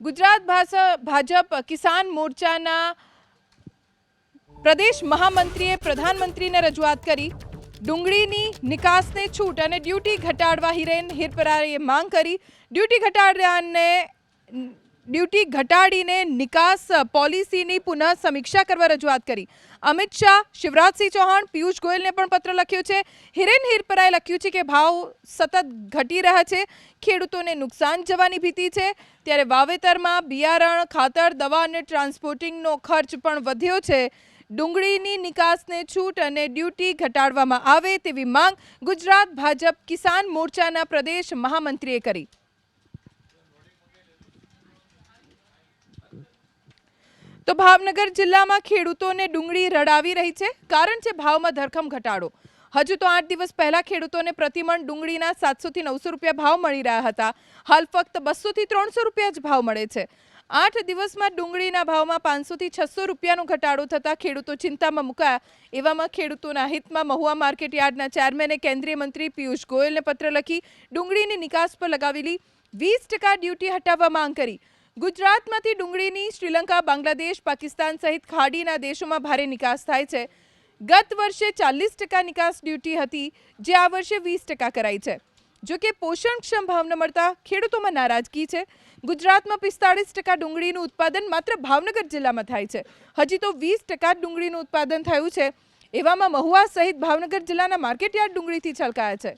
ગુજરાત ભાષા ભાજપ કિસાન મોરચાના પ્રદેશ મહામંત્રીએ પ્રધાનમંત્રીને રજૂઆત કરી. ડુંગળીની નિકાસને છૂટ અને ડ્યુટી ઘટાડવા હિરેન હિરપરાએ માંગ કરી. ડ્યુટી ઘટાડવાને ડ્યુટી ઘટાડીને નિકાસ પોલિસીની પુનઃ સમીક્ષા કરવા રજૂઆત કરી. અમિત શાહ, શિવરાજસિંહ ચૌહાણ, પિયુષ ગોયલને પણ પત્ર લખ્યો છે. હિરેન હિરપરાએ લખ્યું છે કે ભાવ સતત ઘટી રહ્યા છે. ખેડૂતોને નુકસાન જવાની ભીતિ છે. ત્યારે વાવેતરમાં બિયારણ, ખાતર, દવા અને ટ્રાન્સપોર્ટિંગનો ખર્ચ પણ વધ્યો છે. ડુંગળીની નિકાસને છૂટ અને ડ્યુટી ઘટાડવામાં આવે તેવી માંગ ગુજરાત ભાજપ કિસાન મોરચાના પ્રદેશ મહામંત્રીએ કરી. તો ભાવનગર જિલ્લામાં ખેડૂતોને ડુંગળી રડાવી રહી છે. કારણ છે ભાવમાં ધરખમ ઘટાડો. હજુ તો આઠ દિવસ પહેલા ખેડૂતોને પ્રતિમણ ડુંગળીના સાતસોથી નવસો રૂપિયા ભાવ મળી રહ્યા હતા. હાલ ફક્ત બસોથી ત્રણસો રૂપિયા જ ભાવ મળે છે. આઠ દિવસમાં ડુંગળીના ભાવમાં પાંચસોથી છસો રૂપિયાનો ઘટાડો થતાં ખેડૂતો ચિંતામાં મુકાયા. એવામાં ખેડૂતોના હિતમાં મહુવા માર્કેટ યાર્ડના ચેરમેને, કેન્દ્રીય મંત્રી પિયુષ ગોયલને પત્ર લખી ડુંગળીની નિકાસ પર લગાવેલી વીસ ટકા ડ્યુટી હટાવવા માંગ કરી. ગુજરાતમાંથી ડુંગળીની શ્રીલંકા, બાંગ્લાદેશ, પાકિસ્તાન સહિત ખાડીના દેશોમાં ભારે નિકાસ થાય છે. ગત વર્ષે ચાલીસ ટકા નિકાસ ડ્યુટી હતી, જે આ વર્ષે વીસ ટકા કરાઈ છે. જો કે પોષણક્ષમ ભાવ મળતા ખેડૂતોમાં નારાજગી છે. ગુજરાતમાં પિસ્તાળીસ ટકા ડુંગળીનું ઉત્પાદન માત્ર ભાવનગર જિલ્લામાં થાય છે. હજી તો વીસ ટકા ડુંગળીનું ઉત્પાદન થયું છે. એવામાં મહુવા સહિત ભાવનગર જિલ્લાના માર્કેટયાર્ડ ડુંગળીથી છલકાયા છે.